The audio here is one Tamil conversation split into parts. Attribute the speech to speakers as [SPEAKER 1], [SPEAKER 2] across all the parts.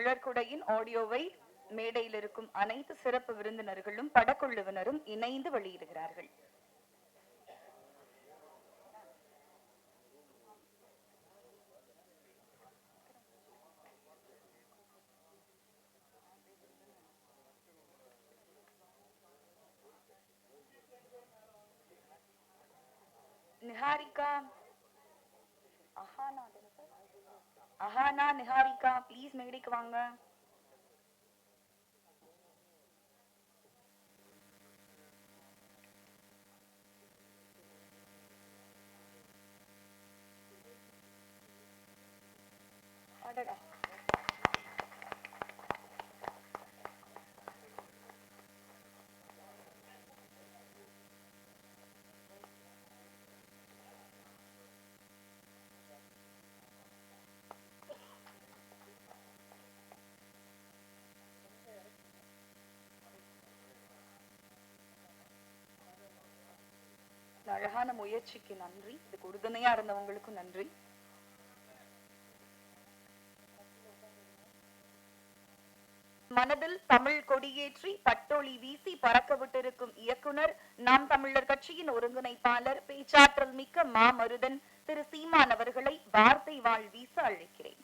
[SPEAKER 1] நிழற்குடையின் ஆடியோவை மேடையில் இருக்கும் அனைத்து சிறப்பு விருந்தினர்களும் படக்குழுவினரும் இணைந்து வெளியிடுகிறார்கள். ப்ளீஸ் மேடைக்கு வாங்க அடடா இந்த அழகான முயற்சிக்கு நன்றி. இதுக்கு உறுதுணையா இருந்தவங்களுக்கும் நன்றி. மனதில் தமிழ் கொடியேற்றி பட்டொளி வீசி பறக்க விட்டிருக்கும் இயக்குனர் நாம் தமிழர் கட்சியின் ஒருங்கிணைப்பாளர் பேச்சாற்றல் மிக்க மாமருதன் திரு சீமான் அவர்களை வார்த்தை வாழ் வீச அழைக்கிறேன்.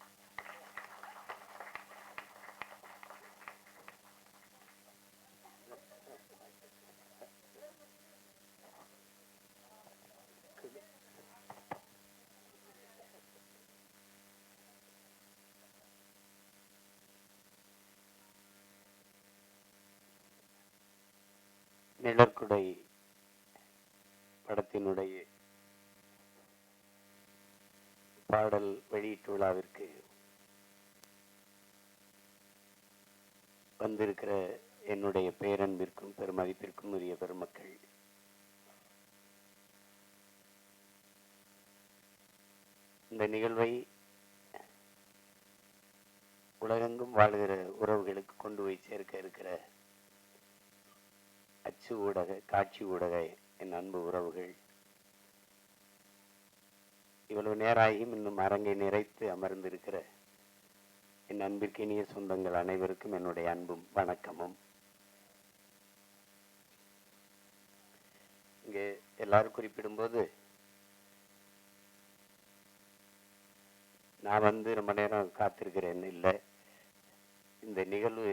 [SPEAKER 2] நிழற்குடை படத்தினுடைய பாடல் வெளியீட்டு விழாவிற்கு வந்திருக்கிற என்னுடைய பேரன்பிற்கும் பெருமதிப்பிற்கும் உரிய பெருமக்கள் இந்த நிகழ்வை உலகெங்கும் வாழ்கிற உறவுகளுக்கு கொண்டு போய் சேர்க்க இருக்கிற அச்சு ஊடக காட்சி ஊடக என் அன்பு உறவுகள். இவ்வளவு நேராகியும் இன்னும் அரங்கை நிறைத்து அமர்ந்திருக்கிற என் அன்பிற்கினிய சொந்தங்கள் அனைவருக்கும் என்னுடைய அன்பும் வணக்கமும். இங்கே எல்லாரும் குறிப்பிடும்போது நான் வந்து ரொம்ப நேரம் காத்திருக்கிறேன்னு இல்லை. இந்த நிகழ்வு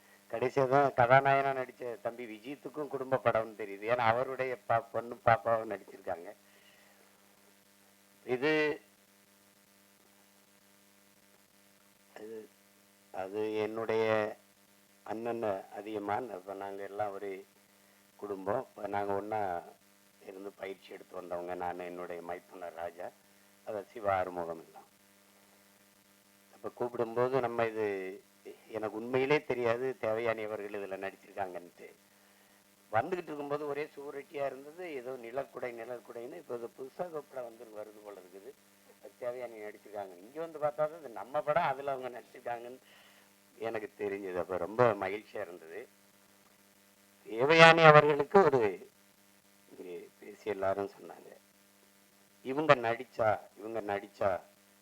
[SPEAKER 2] கடைசியாக தான் கதாநாயகனா நடித்த தம்பி விஜயத்துக்கும் குடும்ப படம்னு தெரியுது. ஏன்னா அவருடைய பா பொண்ணு பாப்பாவும் நடிச்சிருக்காங்க. இது அது அது என்னுடைய அண்ணன் அதிகமான. இப்போ நாங்கள் எல்லாம் ஒரு குடும்பம். இப்போ நாங்கள் ஒன்றா இருந்து பயிற்சி எடுத்து வந்தவங்க. நான் என்னுடைய மைத்துனர் ராஜா. அதை சிவ ஆறுமுகம் எல்லாம் அப்போ கூப்பிடும்போது நம்ம இது எனக்கு உண்மையிலே தெரியாது தேவையானி அவர்கள் இதில் நடிச்சிருக்காங்கன்ட்டு. வந்துக்கிட்டு இருக்கும்போது ஒரே சுவரொட்டியாக இருந்தது ஏதோ நிலக்குடை நிலக்குடைன்னு இப்போ இது புதுசாக படம் வந்து வருது போல இருக்குது. அது தேவையானி நடிச்சிருக்காங்க. இங்கே வந்து பார்த்தா தான் இது நம்ம படம் அதில் அவங்க நடிச்சிருக்காங்கன்னு எனக்கு தெரிஞ்சது. அப்போ ரொம்ப மகிழ்ச்சியாக இருந்தது. தேவையானி அவர்களுக்கு ஒரு பேசி எல்லாரும் சொன்னாங்க. இவங்க நடிச்சா இவங்க நடிச்சா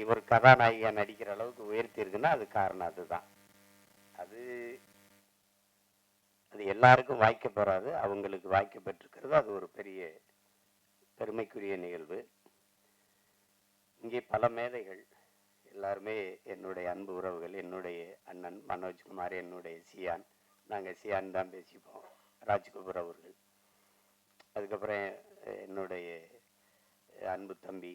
[SPEAKER 2] இவர் கதாநாயகியா நடிக்கிற அளவுக்கு உயர்த்தி இருக்குன்னா அது காரணம் அதுதான். அது அது எல்லாருக்கும் வாய்க்க பெறாது அவங்களுக்கு வாய்க்க பெற்றிருக்கிறது அது ஒரு பெரிய பெருமைக்குரிய நிகழ்வு. இங்கே பல மேதைகள் எல்லாருமே என்னுடைய அன்பு உறவுகள் என்னுடைய அண்ணன் மனோஜ்குமார் என்னுடைய சியான் நாங்கள் சியான் தான் பேசிப்போம் ராஜ்குபுர் அவர்கள். அதுக்கப்புறம் என்னுடைய அன்பு தம்பி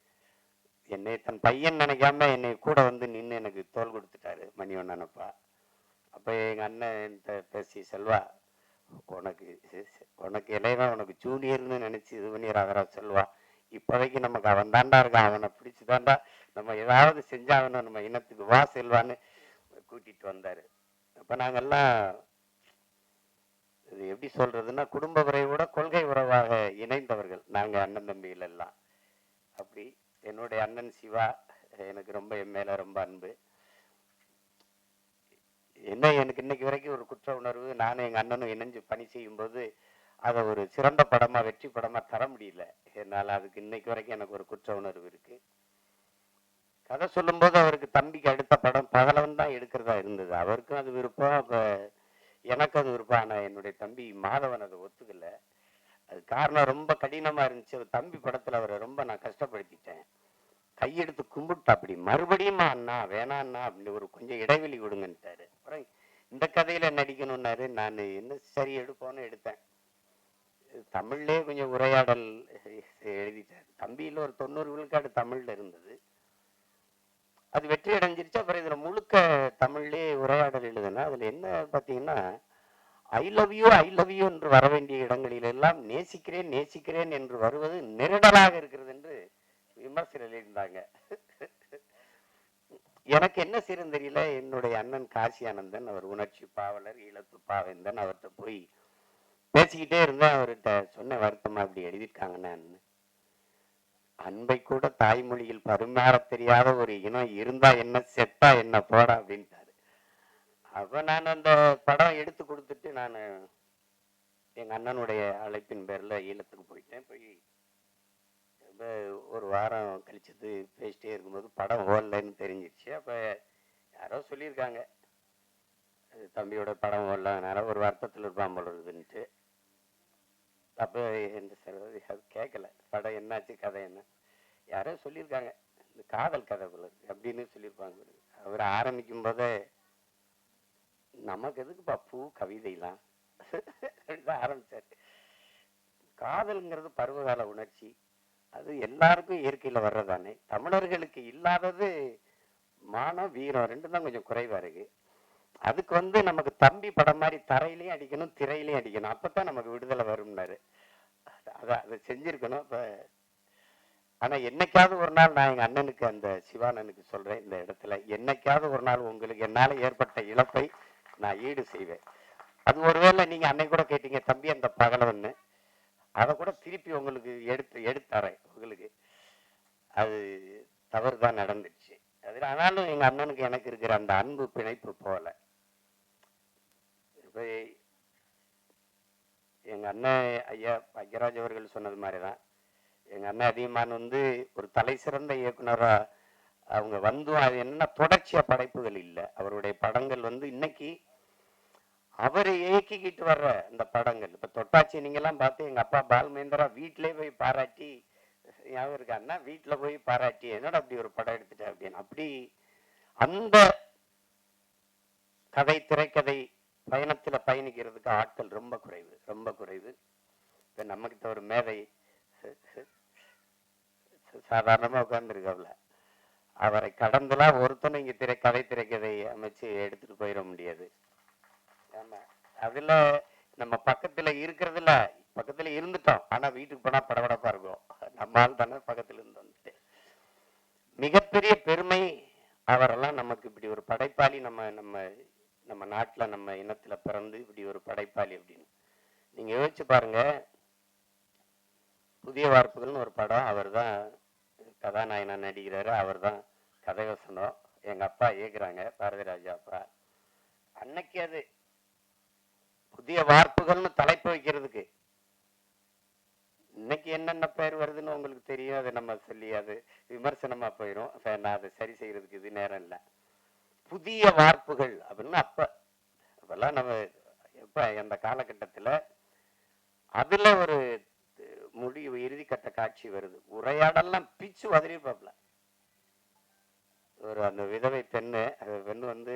[SPEAKER 2] என்னை தன் பையன் நினைக்காம என்னை கூட வந்து நின்று எனக்கு தோல் கொடுத்துட்டாரு மணிவண்ணன் அப்பா அப்போ எங்கள் அண்ணன் பேசி செல்வா உனக்கு உனக்கு இளையவன் உனக்கு ஜூனியர்னு நினச்சி இது பண்ணி ராகரா செல்வா இப்போதைக்கு நமக்கு அவன் தாண்டா இருக்கான். அவனை பிடிச்சி தாண்டா நம்ம ஏதாவது செஞ்சாகணும். நம்ம இனத்துக்கு வா செல்வான்னு கூட்டிட்டு வந்தார். அப்போ நாங்கள்லாம் இது எப்படி சொல்கிறதுன்னா குடும்ப உறவோட கொள்கை உறவாக இணைந்தவர்கள். நாங்கள் அண்ணன் தம்பிகள் எல்லாம். அப்படி என்னுடைய அண்ணன் சிவா எனக்கு ரொம்ப என் மேலே ரொம்ப அன்பு. என்ன எனக்கு இன்னைக்கு வரைக்கும் ஒரு குற்ற உணர்வு நானும் எங்கள் அண்ணனும் இணைஞ்சு பணி செய்யும்போது அதை ஒரு சிறந்த படமாக வெற்றி படமாக தர முடியல. என்னால் அதுக்கு இன்னைக்கு வரைக்கும் எனக்கு ஒரு குற்ற உணர்வு இருக்கு. கதை சொல்லும்போது அவருக்கு தம்பிக்கு அடுத்த படம் பகலவன் தான் எடுக்கிறதா இருந்தது. அவருக்கும் அது விருப்பம் அப்போ எனக்கு அது விருப்பம். ஆனால் என்னுடைய தம்பி மாதவன் அதை ஒத்துக்கலை. அது காரணம் ரொம்ப கடினமாக இருந்துச்சு. ஒரு தம்பி படத்தில் அவரை ரொம்ப நான் கஷ்டப்படுத்திட்டேன். கையெடுத்து கும்பிட்டா அப்படி. மறுபடியும் அண்ணா வேணாண்ணா அப்படின்னு ஒரு கொஞ்சம் இடைவெளி கொடுங்கன்ட்டாரு. அப்புறம் இந்த கதையில் நடிக்கணும்னாரு. நான் என்ன சரி எடுப்போன்னு எடுத்தேன். தமிழ்லேயே கொஞ்சம் உரையாடல் எழுதிட்டார். தம்பியில் ஒரு தொண்ணூறு விழுக்காடு தமிழில் இருந்தது. அது வெற்றி அடைஞ்சிருச்சு. அப்புறம் இதில் முழுக்க தமிழ்லேயே உரையாடல் எழுதுனா அதில் என்ன பார்த்தீங்கன்னா I love you I love you என்று வர வேண்டிய இடங்களில் எல்லாம் நேசிக்கிறேன் நேசிக்கிறேன் என்று வருவது நெருடலாக இருக்கிறது என்று விமர்சனம் எழுதியிருந்தாங்க. எனக்கு என்ன செய்யறது தெரியல. என்னுடைய அண்ணன் காசி ஆனந்தன் அவர் உணர்ச்சி பாவலர் இழப்பு பாவேந்தன் அவர்கிட்ட போய் பேசிக்கிட்டே இருந்தேன். அவர்கிட்ட சொன்ன வருத்தமா அப்படி எழுதியிருக்காங்கன்னு அன்பை கூட தாய்மொழியில் பரிமாற தெரியாத ஒரு இனம் இருந்தா என்ன செத்தா என்ன போடா அப்படின்ட்டு அப்போ நான் அந்த படம் எடுத்து கொடுத்துட்டு நான் எங்கள் அண்ணனுடைய அழைப்பின் பேரில் ஈழத்துக்கு போயிட்டேன். போய் ஒரு வாரம் கழிச்சது பேசிட்டே இருக்கும்போது படம் ஓடலைன்னு தெரிஞ்சிருச்சு. அப்போ யாரோ சொல்லியிருக்காங்க. அது தம்பியோட படம் ஓடல ஒரு வருத்தத்தில் இருப்பான் போல அப்போ அப்ப எந்த சார் அது கேட்கல படம் என்னாச்சு கதை என்ன? யாரோ சொல்லியிருக்காங்க. இந்த காதல் கதை போல அப்படின்னு சொல்லியிருப்பாங்க அவர் ஆரம்பிக்கும் போதே நமக்கு எதுக்குப்பா பூ கவிதைலாம்? அப்படிதான் ஆரம்பிச்சாரு. காதல்ங்கிறது பருவகால உணர்ச்சி. அது எல்லாருக்கும் இயற்கையில வர்றதானே. தமிழர்களுக்கு இல்லாதது மானம் வீரம் ரெண்டும் தான் கொஞ்சம் குறைவா இருக்கு. அதுக்கு வந்து நமக்கு தம்பி படம் மாதிரி தரையிலையும் அடிக்கணும் திரையிலையும் அடிக்கணும். அப்பதான் நமக்கு விடுதலை வரும்னாரு. அதான் அதை செஞ்சுருக்கணும். இப்ப ஆனா என்னைக்காவது ஒரு நாள் நான் எங்க அண்ணனுக்கு அந்த சிவானனுக்கு சொல்றேன் இந்த இடத்துல. என்னைக்காவது ஒரு நாள் உங்களுக்கு என்னால ஏற்பட்ட இழப்பை நான் ஈடு செய்வேன். அது ஒருவேளை நீங்க அன்னைக்கு கூட கேட்டீங்க தம்பி அந்த பகலவன்னு. அதை கூட திருப்பி உங்களுக்கு எடுத்து எடுத்தாரேன் உங்களுக்கு. அது தவறு தான் நடந்துச்சு. அது ஆனாலும் எங்க அண்ணனுக்கு எனக்கு இருக்கிற அந்த அன்பு பிணைப்பு போல. இப்போ எங்க அண்ணன் ஐயா ஐயராஜ் அவர்கள் சொன்னது மாதிரிதான். எங்க அண்ணன் அதிகமான் வந்து ஒரு தலை சிறந்த இயக்குனரா. அவங்க வந்தும் அது என்னென்னா தொடர்ச்சியா படைப்புகள் இல்லை. அவருடைய படங்கள் வந்து இன்னைக்கு அவர் இயக்கிக்கிட்டு வர்ற இந்த படங்கள். இப்ப தொட்டாச்சி நீங்க எல்லாம் பார்த்து எங்க அப்பா பால்மேந்திரா வீட்டிலே போய் பாராட்டி ஞாபகம் இருக்காருன்னா அண்ணா போய் பாராட்டி என்னோட அப்படி ஒரு படம் எடுத்துட்டேன் அப்படின்னு. அப்படி அந்த கதை திரைக்கதை பயணத்துல பயணிக்கிறதுக்கு ஆட்கள் ரொம்ப குறைவு ரொம்ப குறைவு. இப்போ நம்மக்கிட்ட ஒரு மேதை சாதாரணமா உட்கார்ந்துருக்கவல அவரை கடந்துலாம் ஒருத்தனும் இங்கே திரை கதை திரைக்கதை அமைச்சு எடுத்துட்டு போயிட முடியாது. நம்ம பக்கத்துல இருக்கிறதுல பக்கத்துல இருந்துட்டோம். ஆனா வீட்டுக்கு போனா படபடப்பா இருக்கும். நம்மால் தானே பக்கத்துல இருந்து வந்துட்டு மிகப்பெரிய பெருமை அவரெல்லாம் நமக்கு இப்படி ஒரு படைப்பாளி நம்ம நம்ம நம்ம நாட்டுல நம்ம இனத்துல பிறந்து இப்படி ஒரு படைப்பாளி அப்படின்னு. நீங்க யோசிச்சு பாருங்க. புதிய வார்ப்புகள்னு ஒரு படம் அவர் தான் கதாநாயகனா நடிக்கிறாரு. அவர் தான் கதை வசனம் எங்க அப்பா இயக்குறாங்க. பாரதிராஜா அப்பா. அன்னைக்கு அது புதிய வார்ப்புகள்னு தலைப்பு வைக்கிறதுக்கு. இன்னைக்கு என்னென்ன பேர் வருதுன்னு உங்களுக்கு தெரியும். அதை நம்ம சொல்லி அது விமர்சனமா போயிடும் நான் அதை சரி செய்யறதுக்கு இது நேரம் இல்லை. புதிய வார்ப்புகள் அப்படின்னு அப்போ அப்பெல்லாம் நம்ம எப்ப அந்த காலகட்டத்துல அதுல ஒரு முடிவு இறுதிக்கட்ட காட்சி வருது. உரையாடெல்லாம் பிச்சு உதறிப்பாப்ல ஒரு அந்த விதவை பெண்ணு அந்த பெண் வந்து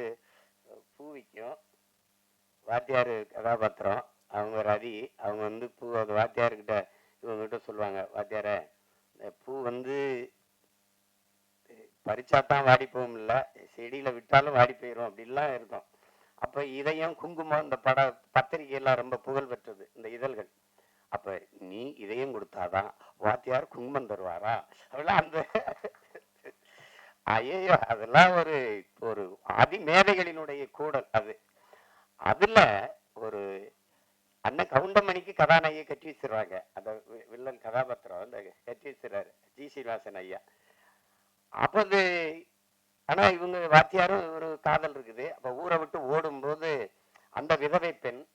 [SPEAKER 2] பூ விற்கும் வாத்தியார் கதாபாத்திரம். அவங்க ரவி அவங்க வந்து பூ அந்த வாத்தியார்கிட்ட இவங்ககிட்ட சொல்லுவாங்க வாத்தியார இந்த பூ வந்து பறிச்சாதான் வாடி போகும் இல்லை செடியில விட்டாலும் வாடி போயிடும் அப்படிலாம் இருக்கும். அப்போ இதயம் குங்குமம் இந்த பட பத்திரிகையெல்லாம் ரொம்ப புகழ் பெற்றது இந்த இதழ்கள். அப்ப நீ இதயம் கொடுத்தாதான் வாத்தியார் குங்குமம் தருவாரா? அப்படிலாம் அந்த ஐயோ அதெல்லாம் ஒரு ஒரு அதிமேதைகளினுடைய கூடல் அது. அதுல ஒரு அண்ணன் கவுண்டமணிக்கு கதாநாயகி கட்டி வச்சிருவாங்க. அந்த வி- வில்லன் கதாபாத்திரம் அந்த கட்டி வச்சிருக்காரு ஜி. சீனிவாசன் ஐயா. அப்போ வந்து ஆனால் இவங்க வாத்தியாரும் ஒரு காதல் இருக்குது. அப்போ ஊரை விட்டு ஓடும்போது அந்த விதவை பெண்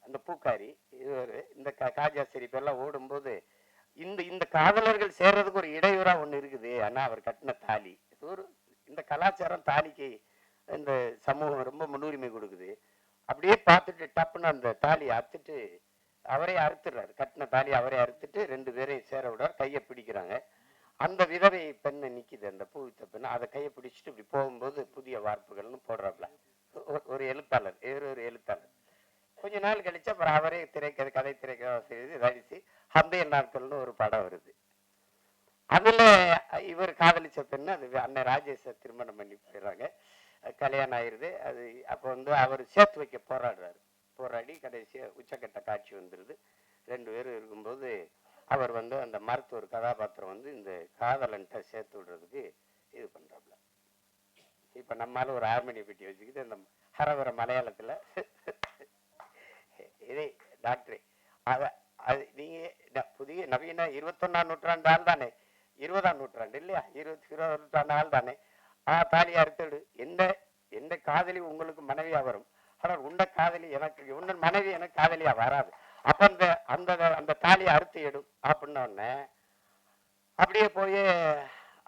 [SPEAKER 2] அந்த பூக்காரி இவர் இந்த க காஜா சிரிப்பு ஓடும்போது இந்த இந்த காதலர்கள் சேர்றதுக்கு ஒரு இடையூறா ஒன்று இருக்குது. ஆனால் அவர் கட்டின தாலி. இது ஒரு இந்த கலாச்சாரம் தாலிக்கு இந்த சமூகம் ரொம்ப முன்னுரிமை கொடுக்குது. அப்படியே பார்த்துட்டு டப்புன்னு அந்த தாலியை அறுத்துட்டு அவரே அறுத்துடுறாரு. கட்டின தாலி அவரே அறுத்துட்டு ரெண்டு பேரையும் சேர விடுறார் கையை பிடிக்கிறாங்க. அந்த விதவை பெண்ணை நிற்கிது அந்த பூவித்த பெண்ணை அதை கையை பிடிச்சிட்டு இப்படி போகும்போது புதிய வார்ப்புகள்னு போடுறாப்புல. ஒரு- எழுத்தாளர் வேறு ஒரு எழுத்தாளர். கொஞ்ச நாள் கழிச்சு அப்புறம் அவரே திரைக்கதை கதை திரைக்கதை செய்து நடிச்சு அந்தைய நாட்கள்னு ஒரு படம் வருது. அதில் இவர் காதலிச்ச பெண்ணு அது அண்ணன் ராஜேஷை திருமணம் பண்ணி போயிடுறாங்க. கல்யாணம் ஆயிடுது அது அப்போ வந்து அவர் சேர்த்து வைக்க போராடுறாரு. போராடி கடைசியாக உச்சக்கட்ட காட்சி வந்துடுது ரெண்டு பேரும் இருக்கும்போது அவர் வந்து அந்த மருத்துவர் கதாபாத்திரம் வந்து இந்த காதலன்ட்ட சேர்த்து விடுறதுக்கு இது பண்ணுறாப்ல இப்போ நம்மால ஒரு ஹார்மோனிய பெட்டி வச்சுக்கிட்டு அந்த ஹரவர மலையாளத்தில் இதே டாக்டர் அதை அது நீங்கள் புதிய நவீன இருபத்தொன்னாம் நூற்றாண்டு ஆள் தானே இருபதாம் நூற்றாண்டு இல்லையா? இருபத்தி இருபது நூற்றாண்டு ஆள் தானே ஆ தாலி அறுத்தடு எந்த எந்த காதலி உங்களுக்கு மனைவியா வரும்? ஆனால் உண்ட காதலி எனக்கு உன்ன மனைவி எனக்கு காதலியா வராது. அப்ப அந்த அந்த அந்த தாலியை அறுத்து எடும் அப்படின்ன உடனே அப்படியே போய்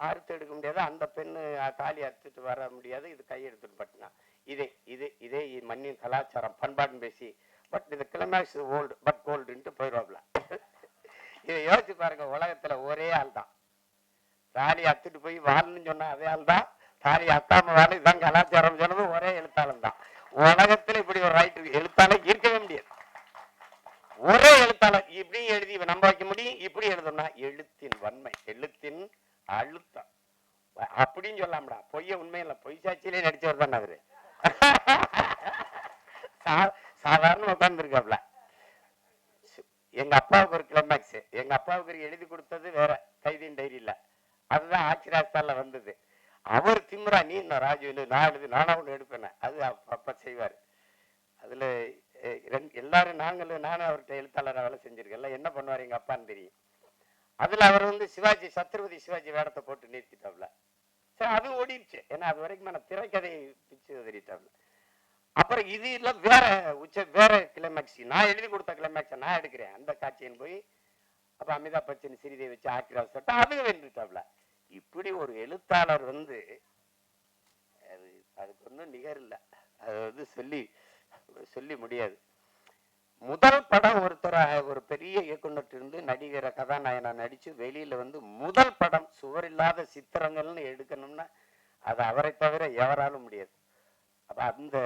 [SPEAKER 2] அறுத்து எடுக்க முடியாது. அந்த பெண்ணு தாலி அறுத்துட்டு வர முடியாது. இது கையெடுத்துட்டு பட்டினா. இதே இதே இதே மண்ணின் கலாச்சாரம். பண்பாடுன்னு பேசி. பட் இந்த கிளைமேக்ஸ் ஓல்டு பட் கோல்டுன்ட்டு போயிடுவாப்ல இதை யோசிச்சு பாருங்க உலகத்துல ஒரே ஆள் தான் தாலி அத்துட்டு போய் வாழணும்னு சொன்னா அதே ஆள் தான் சாரி அத்தாம வேலை இதான் கலாச்சாரம் சொன்னது ஒரே எழுத்தாளன் தான். உலகத்துல இப்படி ஒரு ரைட் எழுத்தாளர் இருக்கவே முடியாது. ஒரே எழுத்தாளர் இப்படி எழுதி இவன் நம்ப வைக்க முடியும். இப்படி எழுதணும்னா எழுத்தின் வன்மை எழுத்தின் அழுத்தம். அப்படின்னு சொல்லாமடா. பொய்ய உண்மையில பொய் சாட்சியிலே நடிச்சவர் தான் அவரு. சா- சாதாரண உட்கார்ந்துருக்காப்ல. எங்க அப்பாவுக்கு ஒரு கிளைமேக்ஸ் எங்க அப்பாவுக்கு ஒரு எழுதி கொடுத்தது வேற. கைதின் டைரியில அதுதான் ஆட்சிராஜால வந்தது. அவர் திமுறா நீ இன்னும் ராஜு இல்லை, நான் எழுது நானா ஒன்று எடுப்பேன் அது அப்பப்போ செய்வார். அதில் ரெண்டு- எல்லாரும் நாங்களும் நானும் அவர்கிட்ட எழுத்தாளராக வேலை செஞ்சுருக்கேன் என்ன பண்ணுவார் எங்கள் அப்பான்னு தெரியும். அதில் அவர் வந்து சிவாஜி சத்ரபதி சிவாஜி வேடத்தை போட்டு நிறுத்திட்டாப்ல. சரி அது ஓடிடுச்சு ஏன்னா அது வரைக்கும் நான் திரைக்கதை பிச்சு உதறிட்டாப்ல அப்புறம் இது இல்லை வேற உச்ச வேற கிளைமேக்ஸ் நான் எழுதி கொடுத்த கிளைமேக்ஸை நான் எடுக்கிறேன். அந்த காட்சியின் போய் அப்போ அமிதாப் பச்சன் சிறிதை வச்சு ஆக்கிராஸ் சட்டம் அதுவும் வென்றுட்டாப்ல. இப்படி ஒரு எழுத்தாளர் வந்து அது அதுக்கு ஒன்றும் நிகர் இல்லை. அது வந்து சொல்லி சொல்லி முடியாது. முதல் படம் ஒருத்தராக ஒரு பெரிய இயக்குனர் இருந்து நடிகரை கதாநாயகனா நடிச்சு வெளியில வந்து முதல் படம் சுவர் இல்லாத சித்திரங்கள்னு எடுக்கணும்னா அது அவரை தவிர எவராலும் முடியாது. அப்ப அந்த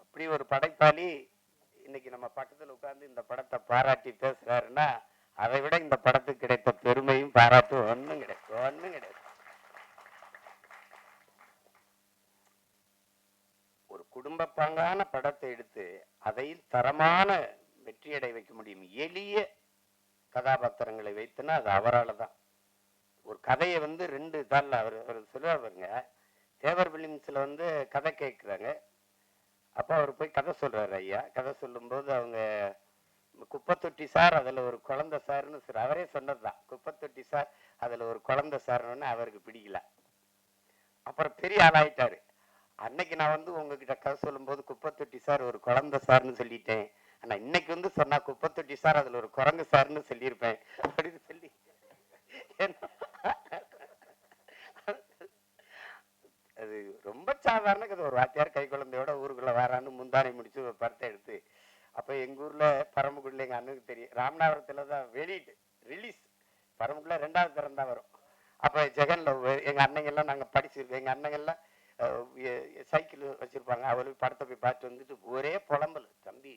[SPEAKER 2] அப்படி ஒரு படைப்பாளி இன்னைக்கு நம்ம பக்கத்தில் உட்கார்ந்து இந்த படத்தை பாராட்டி பேசுறாருன்னா அதை விட இந்த படத்துக்கு கிடைத்த பெருமை கதாபாத்திரங்களை அது அவரால் தான் ஒரு கதையை வந்து ரெண்டு தாளில் அவர் அவர் சொல்லுவார் பாருங்க. தேவர் பிலிம்ஸில் வந்து கதை கேட்குறாங்க. அப்போ அவர் போய் கதை சொல்றாரு ஐயா. கதை சொல்லும்போது அவங்க குப்பத்தொட்டி சார் அதில் ஒரு குழந்தை சார்னு சார் அவரே சொன்னது தான் குப்பத்தொட்டி சார் அதில் ஒரு குழந்தை சார்னு அவருக்கு பிடிக்கல. அப்புறம் பெரிய ஆளாயிட்டாரு. அன்னைக்கு நான் வந்து உங்ககிட்ட கதை சொல்லும்போது குப்பத்தொட்டி சார் ஒரு குழந்தை சார்னு சொல்லிட்டேன். ஆனா இன்னைக்கு வந்து சொன்னா குப்பத்தொட்டி சார் அதுல ஒரு குரங்கு சார்னு சொல்லியிருப்பேன். அப்படின்னு சொல்லி. அது ரொம்ப சாதாரண கதை. ஒரு வாத்தியார் கை குழந்தையோட ஊருக்குள்ள வரான்னு முந்தானை முடிச்சு ஒரு படத்தை எடுத்து அப்ப எங்க ஊர்ல பரமக்குடியில் எங்க அண்ணனுக்கு தெரியும். ராமநாதபுரத்துல தான் வெளியீட்டு ரிலீஸ் பரமக்குடில ரெண்டாவது தரம் தான் வரும். அப்ப ஜெகன்ல ஒ- எங்க அண்ணங்கள்லாம் நாங்க படிச்சிருக்கோம். எங்க அண்ணங்கள்லாம் சைக்கிள் வச்சிருப்பாங்க. அவளுக்கு படத்தை போய் பார்த்து வந்துட்டு ஒரே புலம்பல். தம்பி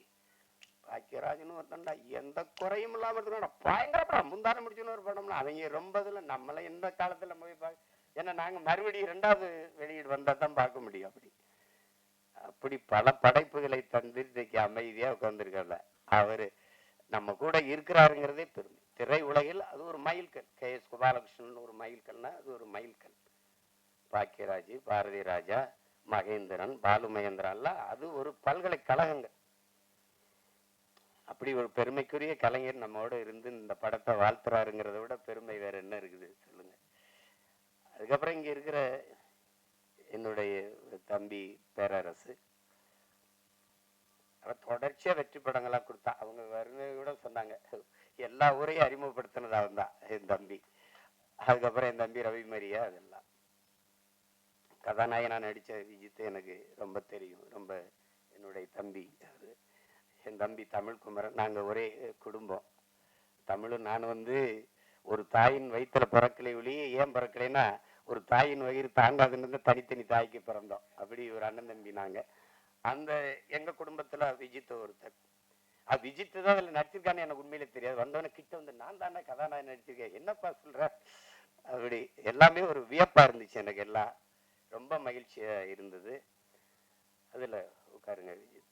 [SPEAKER 2] பாக்கியராஜன் ஒருத்தன்டா. எந்த குறையும் இல்லாம இருக்கா பயங்கர படம். முந்தான முடிச்சுன்னு ஒரு படம்னா அவங்க ரொம்ப இதுல நம்மள எந்த காலத்துல போய் பார்க்க ஏன்னா நாங்க மறுபடியும் ரெண்டாவது வெளியீடு வந்தா தான் பார்க்க முடியும் அப்படி. அப்படி பல படைப்புகளை தந்து இன்னைக்கு அமைதியா உட்கார்ந்துருக்கல அவரு நம்ம கூட இருக்கிறாருங்கிறதே பெருமை. திரை உலகில் அது ஒரு மைல்கல். கே. எஸ். கோபாலகிருஷ்ணன் ஒரு மைல்கல்னா அது ஒரு மைல்கல். பாக்கியராஜ் பாரதி ராஜா மகேந்திரன் பாலு மகேந்திரன்லாம் அது ஒரு பல்கலைக்கழகங்கள். அப்படி ஒரு பெருமைக்குரிய கலைஞர் நம்மோட இருந்து இந்த படத்தை வாழ்த்துறாருங்கிறத விட பெருமை வேற என்ன இருக்குது? சொல்லுங்க. அதுக்கப்புறம் இங்க இருக்கிற என்னுடைய தம்பி பேரரசு. அவன் தொடர்ச்சியா வெற்றி படங்களாக கொடுத்தா அவங்க வருகை கூட சொன்னாங்க எல்லா ஊரையும் அறிமுகப்படுத்தினது அவன் தான் என் தம்பி. அதுக்கப்புறம் என் தம்பி ரவி மரியா அதெல்லாம். கதாநாயகனா நடித்த விஜித்து எனக்கு ரொம்ப தெரியும் ரொம்ப என்னுடைய தம்பி அது. என் தம்பி தமிழ் குமரன். நாங்கள் ஒரே குடும்பம். தமிழும் நான் வந்து ஒரு தாயின் வயிற்றில் பிறக்கலை ஒளியே ஏன் பிறக்கலைன்னா ஒரு தாயின் வயிறு தாங்காதுன்னு தனித்தனி தாய்க்கு பிறந்தோம். அப்படி ஒரு அண்ணன் தம்பி நாங்கள் அந்த எங்கள் குடும்பத்தில் விஜித் ஒருத்தர். அது விஜித் தான் அதில் நடிச்சிருக்கான்னு எனக்கு உண்மையிலே தெரியாது. வந்தவன கிட்ட வந்து நான் தானே கதாநாயகன் நடிச்சிருக்கேன். என்னப்பா சொல்கிற அப்படி. எல்லாமே ஒரு வியப்பாக இருந்துச்சு எனக்கு எல்லாம் ரொம்ப மகிழ்ச்சியாக இருந்தது. அதில் உட்காருங்க விஜித்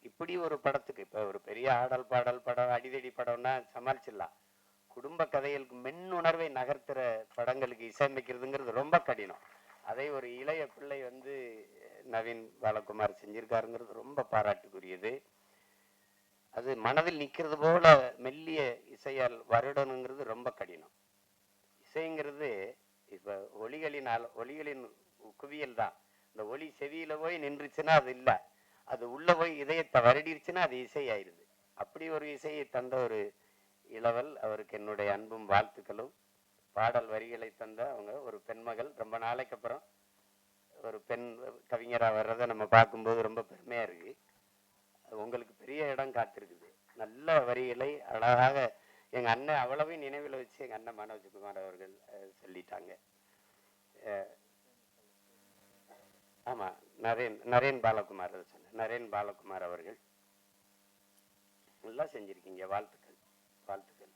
[SPEAKER 2] இப்படி ஒரு படத்துக்கு இப்ப ஒரு பெரிய ஆடல் பாடல் படம் அடிதடி படம்னா சமாளிச்சிடலாம். குடும்ப கதைகளுக்கு மென் உணர்வை நகர்த்துற படங்களுக்கு இசையமைக்கிறதுங்கிறது ரொம்ப கடினம். அதை ஒரு இளைய பிள்ளை வந்து நவீன் பாலகுமார் செஞ்சிருக்காருங்கிறது ரொம்ப பாராட்டுக்குரியது. அது மனதில் நிக்கிறது போல மெல்லிய இசையால் வருடணுங்கிறது ரொம்ப கடினம். இசைங்கிறது இப்போ ஒலிகளின் அல- ஒலிகளின் குவியல் தான். இந்த ஒலி செவியில போய் நின்றுச்சுன்னா அது இல்ல. அது உள்ள போய் இதயத்தை வருடிருச்சுன்னா அது இசை ஆயிருது அப்படி ஒரு இசையை தந்த ஒரு இளவல் அவருக்கு என்னுடைய அன்பும் வாழ்த்துக்களும். பாடல் வரிகளை தந்த அவங்க ஒரு பெண்மகள் ரொம்ப நாளைக்கு அப்புறம் ஒரு பெண் கவிஞராக வர்றதை நம்ம பார்க்கும்போது ரொம்ப பெருமையாக இருக்கு. அது உங்களுக்கு பெரிய இடம் காத்திருக்குது. நல்ல வரிகளை அழகாக எங்கள் அண்ணன் அவ்வளவையும் நினைவில் வச்சு எங்கள் அண்ணன் மனோஜ்குமார் அவர்கள் சொல்லிட்டாங்க. ஆமாம் நரேன் நரேன் பாலகுமார் சொன்னேன் நரேன் பாலகுமார் அவர்கள். நல்லா செஞ்சிருக்கீங்க வாழ்த்துக்கள் வாழ்த்துக்கள்.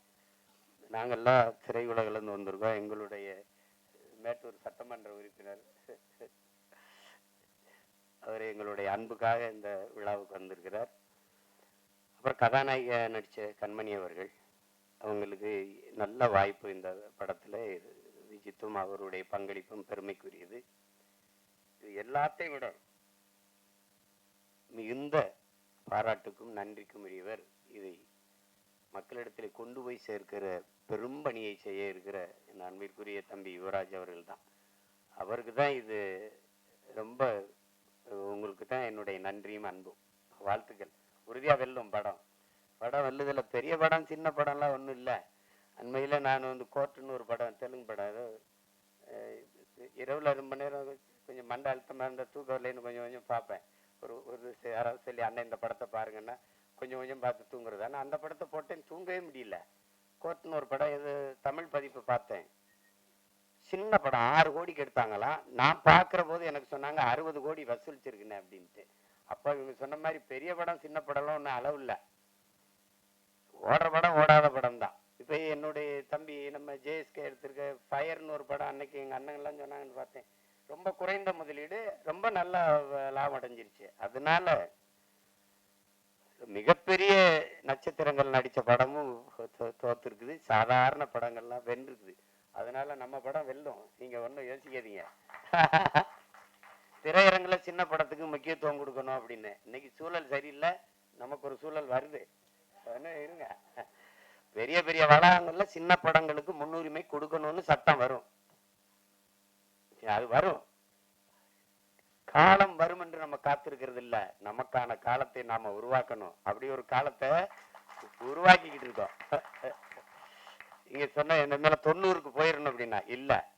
[SPEAKER 2] நாங்கெல்லாம் திரையுலகிலிருந்து வந்திருக்கோம். எங்களுடைய மேட்டூர் சட்டமன்ற உறுப்பினர் அவர் எங்களுடைய அன்புக்காக இந்த விழாவுக்கு வந்திருக்கிறார். அப்புறம் கதாநாயக நடிச்ச கண்மணி அவர்கள். அவங்களுக்கு நல்ல வாய்ப்பு இந்த படத்துல. விஜித்தும் அவருடைய பங்களிப்பும் பெருமைக்குரியது. இது எல்லாத்தையும் விட மிகுந்த பாராட்டுக்கும் நன்றிக்கும் உரியவர் இதை மக்களிடத்தில் கொண்டு போய் சேர்க்கிற பெரும் பணியை செய்ய இருக்கிற என் அன்பிற்குரிய தம்பி யுவராஜ் அவர்கள் தான் அவருக்கு தான் இது ரொம்ப உங்களுக்கு தான் என்னுடைய நன்றியும் அன்பும். வாழ்த்துக்கள். உறுதியாக வெல்லும் படம். படம் வெல்லுதில் பெரிய படம் சின்ன படம்லாம் ஒன்றும் இல்லை. அண்மையில் நான் வந்து கோர்ட்டுன்னு ஒரு படம் தெலுங்கு படம். ஏதோ இரவில் ரொம்ப நேரம் கொஞ்சம் மண்ட அழுத்தமாக இருந்தால் தூக்கம் வரலைன்னு கொஞ்சம் கொஞ்சம் பார்ப்பேன். ஒரு ஒரு யாராவது சொல்லி அண்ணன் இந்த படத்தை பாருங்கன்னா கொஞ்சம் கொஞ்சம் பார்த்து தூங்குறது. ஆனால் அந்த படத்தை போட்டேன் தூங்கவே முடியல. கோர்ட்னு ஒரு படம் இது தமிழ் பதிப்பு பார்த்தேன். சின்ன படம் ஆறு கோடிக்கு எடுத்தாங்களாம் நான் பார்க்குற போது எனக்கு சொன்னாங்க அறுபது கோடி வசூலிச்சிருக்குண்ணே அப்படின்ட்டு. அப்போ இவங்க சொன்ன மாதிரி பெரிய படம் சின்ன படம்லாம் ஒன்றும் அளவு இல்லை. ஓடுற படம் ஓடாத படம் தான். இப்போ என்னுடைய தம்பி நம்ம ஜேஎஸ்கே எடுத்திருக்க ஃபயர்னு ஒரு படம் அன்னைக்கு எங்கள் அண்ணங்கள்லாம் சொன்னாங்கன்னு பார்த்தேன். ரொம்ப குறைந்த முதலீடு ரொம்ப நல்ல லாபம் அடைஞ்சிருச்சு. அதனால மிகப்பெரிய நட்சத்திரங்கள் நடித்த படமும் தோ- தோத்துருக்குது. சாதாரண படங்கள்லாம் வென்றுருக்குது. அதனால நம்ம படம் வெல்லும். நீங்கள் ஒன்றும் யோசிக்காதீங்க. திரையரங்குல சின்ன படத்துக்கு முக்கியத்துவம் கொடுக்கணும் அப்படின்னு. இன்னைக்கு சூழல் சரியில்லை. நமக்கு ஒரு சூழல் வருது. இருங்க. பெரிய பெரிய வளாகங்களில் சின்ன படங்களுக்கு முன்னுரிமை கொடுக்கணும்னு சட்டம் வரும். அது வரும். காலம் வரும் என்று நம்ம காத்திருக்கிறது இல்ல நமக்கான காலத்தை நாம உருவாக்கணும். அப்படி ஒரு காலத்தை உருவாக்கிக்கிட்டு இருக்கோம். இங்க சொன்ன என்ன மேல தொண்ணூறுக்கு போயிடணும் அப்படின்னா இல்ல.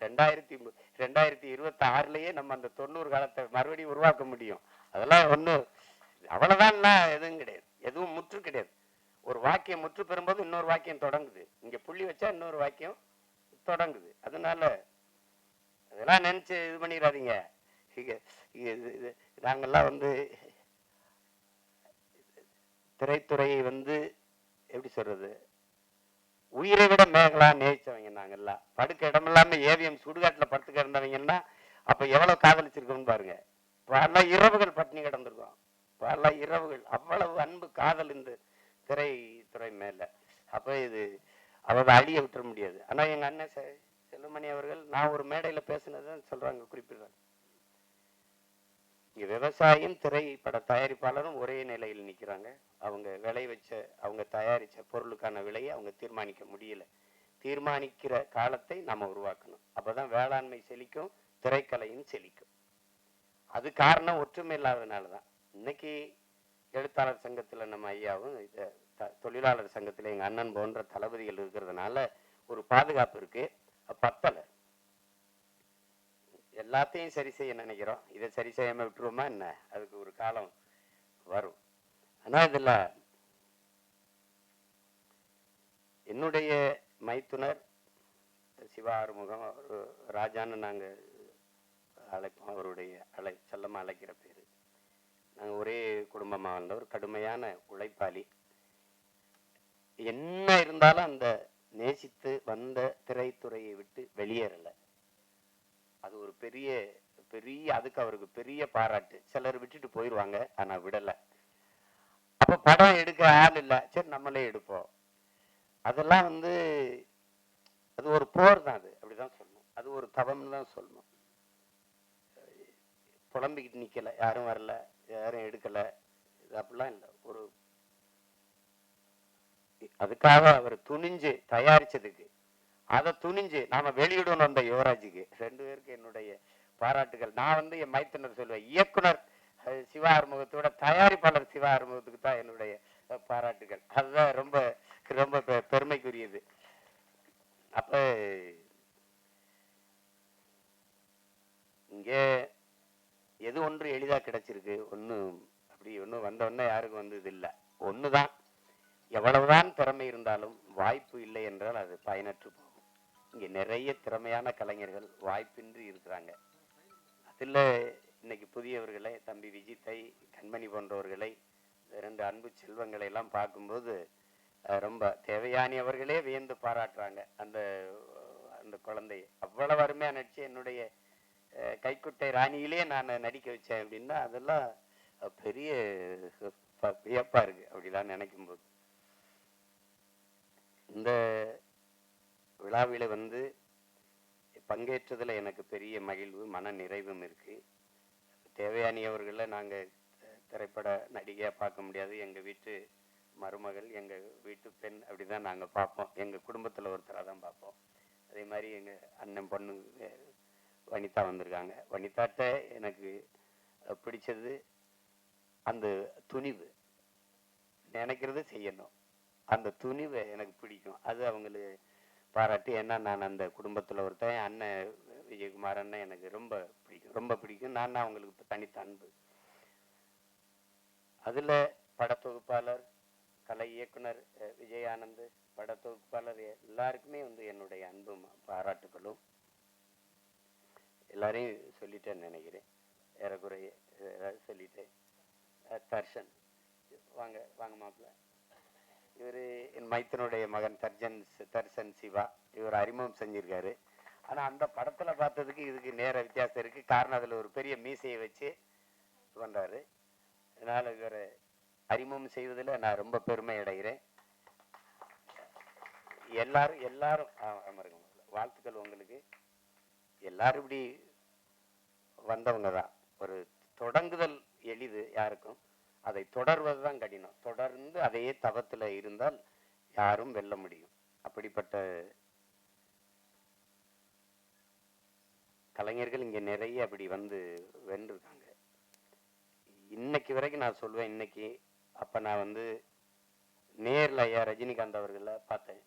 [SPEAKER 2] ரெண்டாயிரத்தி ரெண்டாயிரத்தி இருபத்தி ஆறுலயே நம்ம அந்த தொண்ணூறு காலத்தை மறுபடியும் உருவாக்க முடியும். அதெல்லாம் ஒண்ணும் அவ்வளவுதான் எதுவும் கிடையாது. எதுவும் முற்று கிடையாது. ஒரு வாக்கியம் முற்று பெறும்போது இன்னொரு வாக்கியம் தொடங்குது. இங்க புள்ளி வச்சா இன்னொரு வாக்கியம் தொடங்குது. அதனால அதெல்லாம் நினைச்சு இது பண்ணிடாதீங்க. நாங்கள்லாம் நாங்கெல்லாம் வந்து திரைத்துறையை வந்து எப்படி சொல்றது? உயிரை விட மேகலா நேசிச்சவங்க நாங்கள்லாம். படுக்க இடம் இல்லாமல் ஏவிஎம் சுடுகாட்டுல படுத்து கிடந்தவங்கன்னா அப்ப எவ்வளவு காதலிச்சிருக்கோம்னு பாருங்க. பல இரவுகள் பட்டினி கிடந்திருக்கோம். பல இரவுகள் அவ்வளவு அன்பு காதல் இந்த திரைத்துறை மேல. அப்ப இது அவரை அழிய விட்டுற முடியாது. ஆனா எங்க அண்ணன் சார் சுப்பிரமணிய அவர்கள் நான் ஒரு மேடையில பேசினதுன்னு சொல்கிறாங்க குறிப்பிடுறாங்க. இங்கே விவசாயம் திரைப்பட தயாரிப்பாளரும் ஒரே நிலையில் நிக்கிறாங்க. அவங்க விளை வச்ச அவங்க தயாரிச்ச பொருளுக்கான விலையை அவங்க தீர்மானிக்க முடியல. தீர்மானிக்கிற காலத்தை நம்ம உருவாக்கணும். அப்பதான் வேளாண்மை செழிக்கும் திரைக்கலையும் செழிக்கும். அது காரணம் ஒற்றுமை இல்லாததுனால தான் இன்னைக்கு எழுத்தாளர் சங்கத்துல நம்ம ஐயாவும் இதை தொழிலாளர் சங்கத்துல எங்க அண்ணன் போன்ற தளபதிகள் இருக்கிறதுனால ஒரு பாதுகாப்பு இருக்குது பத்தல. எல்லாத்தையும் சரி செய்ய நினைக்கிறோம். இதை சரி செய்யாம விட்டுருவோமா என்ன? அதுக்கு ஒரு காலம் வரும். ஆனா இதுல என்னுடைய மைத்துனர் சிவா ஆறுமுகம் ராஜான்னு நாங்க அழைப்போம். அவருடைய அழை செல்லமாக அழைக்கிற பேர். நாங்கள் ஒரே குடும்பமாக வந்தவர் கடுமையான உழைப்பாளி. என்ன இருந்தாலும் அந்த நேசித்து வந்த திரைத்துறையை விட்டு வெளியேறல. அது ஒரு பெரிய பெரிய அதுக்கு அவருக்கு பெரிய பாராட்டு. சிலர் விட்டுட்டு போயிடுவாங்க ஆனா விடல. அப்போ படம் எடுக்க ஆள் இல்ல. சரி நம்மளே எடுப்போம். அதெல்லாம் வந்து அது ஒரு போர் தான் அது. அப்படிதான் சொல்லணும். அது ஒரு தவம்னு தான் சொல்லணும். புலம்பிக்கிட்டு நிக்கல. யாரும் வரல. யாரும் எடுக்கல. இது அப்படிலாம் இல்லை. ஒரு அதுக்காக அவர் துணிஞ்சு தயாரிச்சதுக்கு. அதை துணிஞ்சு நாம வெளியிடணும் அந்த யுவராஜுக்கு. ரெண்டு பேருக்கு என்னுடைய பாராட்டுகள். நான் வந்து என் மைத்தனர் சொல்லுவேன். இயக்குனர் சிவா அறுமுகத்தோட தயாரிப்பாளர் சிவா ஆறுமுகத்துக்கு தான் என்னுடைய பாராட்டுகள். அதுதான் ரொம்ப ரொம்ப பெ- பெருமைக்குரியது. அப்ப இங்கே எது ஒன்று எளிதா கிடைச்சிருக்கு? ஒன்றும் அப்படி ஒன்றும் வந்த உடனே யாருக்கும் இது இல்லை. ஒன்று தான் எவ்வளவுதான் திறமை இருந்தாலும் வாய்ப்பு இல்லை என்றால் அது பயனற்று போகும். இங்கே நிறைய திறமையான கலைஞர்கள் வாய்ப்பின்றி இருக்கிறாங்க. அதில் இன்னைக்கு புதியவர்களை தம்பி விஜித்தை கண்மணி போன்றவர்களை ரெண்டு அன்பு செல்வங்களை எல்லாம் பார்க்கும்போது ரொம்ப தேவையானி அவர்களே வியந்து பாராட்டுறாங்க. அந்த அந்த குழந்தை அவ்வளவு அருமையாக நடிச்சு என்னுடைய கைக்குட்டை ராணியிலே நான் நடிக்க வச்சேன் அப்படின்னா அதெல்லாம் பெரிய வியப்பாக இருக்குது அப்படிலாம் நினைக்கும் போது இந்த விழாவில் வந்து பங்கேற்றதில் எனக்கு பெரிய மகிழ்வு மன நிறைவும் இருக்குது தேவையானியவர்களை நாங்கள் திரைப்பட நடிகையாக பார்க்க முடியாது. எங்கள் வீட்டு மருமகள் எங்கள் வீட்டு பெண் அப்படிதான் நாங்கள் பார்ப்போம். எங்கள் குடும்பத்தில் ஒருத்தராக தான் பார்ப்போம். அதே மாதிரி எங்கள் அண்ணன் பொண்ணு வனிதா வந்திருக்காங்க. வனிதாட்ட எனக்கு பிடிச்சது அந்த துணிவு. நினைக்கிறது செய்யணும். அந்த துணிவை எனக்கு பிடிக்கும். அது அவங்களுக்கு பாராட்டி ஏன்னா நான் அந்த குடும்பத்தில் ஒருத்தன் அண்ணன் விஜயகுமார் அண்ணன் எனக்கு ரொம்ப பிடிக்கும். ரொம்ப பிடிக்கும். நான் அவங்களுக்கு தனித்த அன்பு. அதில் படத்தொகுப்பாளர் கலை இயக்குனர் விஜயானந்த் படத்தொகுப்பாளர் எல்லாருக்குமே வந்து என்னுடைய அன்பும் பாராட்டுகளும் எல்லாரையும் சொல்லிட்டேன்னு நினைக்கிறேன். ஏறக்குறைய சொல்லிட்டேன் தர்ஷன். வாங்க வாங்க மாப்பிள்ள. இவர் என் மைத்தனுடைய மகன் தர்ஜன் தர்சன் தர்ஷன் சிவா. இவர் அறிமுகம் செஞ்சிருக்காரு. ஆனால் அந்த படத்தில் பார்த்ததுக்கு இதுக்கு நேர வித்தியாசம் இருக்குது காரணம் அதில் ஒரு பெரிய மீசையை வச்சு பண்ணுறாரு அதனால் இவரை அறிமுகம் செய்வதில் நான் ரொம்ப பெருமை அடைகிறேன். எல்லாரும் எல்லாரும் அமருங்க வாழ்த்துக்கள் உங்களுக்கு. எல்லாரும் இப்படி வந்தவங்க தான். ஒரு தொடங்குதல் எளிது யாருக்கும். அதை தொடர்வது தான் கடினம். தொடர்ந்து அதையே தவத்துல இருந்தால் யாரும் வெல்ல முடியும். அப்படிப்பட்ட கலைஞர்கள் இங்க நிறைய அப்படி வந்து வென்றிருக்காங்க. இன்னைக்கு வரைக்கும் நான் சொல்லுவேன் இன்னைக்கு அப்ப நான் வந்து நேர்ல ஐயா ரஜினிகாந்த் அவர்களை பார்த்தேன்.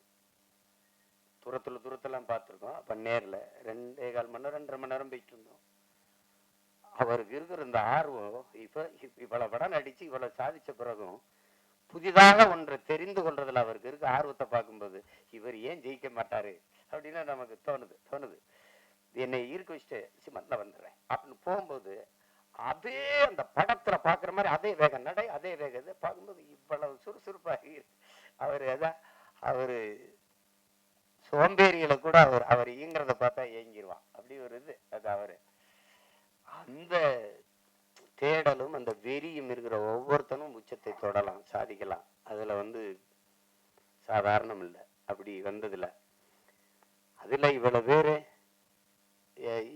[SPEAKER 2] தூரத்துல தூரத்தெல்லாம் பார்த்துருக்கோம். அப்ப நேர்ல ரெண்டே கால் மணி நேரம் ரெண்டரை மணி நேரம் போயிட்டு இருந்தோம். அவருக்கு இருக்கிற இந்த ஆர்வம் இப்போ இவ்வளோ இவ்வளவு படம் நடித்து இவ்வளவு சாதித்த பிறகும் புதிதாக ஒன்றை தெரிந்து கொள்றதுல அவருக்கு இருக்க ஆர்வத்தை பார்க்கும்போது இவர் ஏன் ஜெயிக்க மாட்டாரு? அப்படின்னு நமக்கு தோணுது தோணுது. என்னை ஈர்க்க வச்சுட்டு சிமன்ல வந்துடுறேன். அப்படின்னு போகும்போது அதே அந்த படத்துல பாக்குற மாதிரி அதே வேகம் நடை அதே வேக இது பார்க்கும்போது இவ்வளவு சுறுசுறுப்பாக அவர் அதான் அவர் சோம்பேறிகளை கூட அவர் அவர் இயங்குறத பார்த்தா ஏங்கிடுவான் அப்படி ஒரு இது அது அவர். அந்த தேடலும் அந்த வெறியும் இருக்கிற ஒவ்வொருத்தனும் உச்சத்தை தொடலாம் சாதிக்கலாம். அதில் வந்து சாதாரணம் இல்லை. அப்படி வந்ததில்லை. அதில் இவ்வளோ பேர்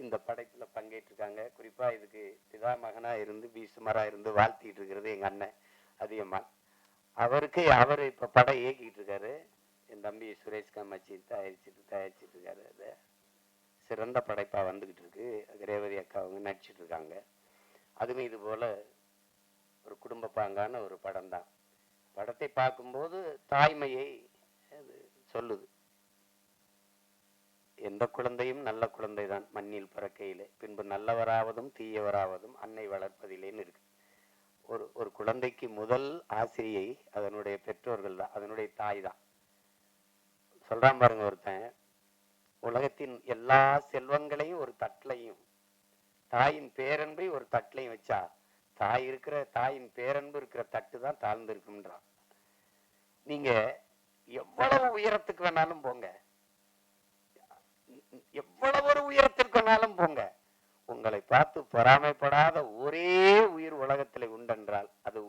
[SPEAKER 2] இந்த படைப்பில் பங்கேற்றிருக்காங்க. குறிப்பாக இதுக்கு பிதா மகனாக இருந்து பீசுமரா இருந்து வாழ்த்திட்டு இருக்கிறது எங்கள் அண்ணன் அதிகமாக அவருக்கு அவர் இப்போ படம் இயக்கிட்டு இருக்காரு. என் தம்பி சுரேஷ் காமாட்சி தயாரிச்சுட்டு தயாரிச்சிட்டு இருக்காரு. அதை சிறந்த படைப்பா வந்துக்கிட்டு இருக்கு அது ரேவதி அக்கா அவங்க நடிச்சிட்டு இருக்காங்க அதுவும் இது போல ஒரு குடும்ப பாங்கான ஒரு படம் தான் படத்தை பார்க்கும்போது தாய்மையை அது சொல்லுது. எந்த குழந்தையும் நல்ல குழந்தைதான் மண்ணில் பிறக்கையிலே. பின்பு நல்லவராவதும் தீயவராவதும் அன்னை வளர்ப்பதிலேன்னு இருக்கு. ஒரு ஒரு குழந்தைக்கு முதல் ஆசிரியை அதனுடைய பெற்றோர்கள் தான் அதனுடைய தாய் தான் சொல்றான் பாருங்க ஒருத்தன் உலகத்தின் எல்லா செல்வங்களையும் ஒரு தட்டிலையும் தாயின் பேரன்பை ஒரு தட்டிலையும் வச்சா தாய் இருக்கிற தாயின் பேரன்பு இருக்கிற தட்டு தான் தாழ்ந்து இருக்குன்றான் நீங்க எவ்வளவு உயரத்துக்கு வேணாலும் போங்க. எவ்வளவு ஒரு உயரத்திற்கு வேணாலும் போங்க. உங்களை பார்த்து பொறாமைப்படாத ஒரே உயிர் உலகத்தில் உண்டென்றால் அது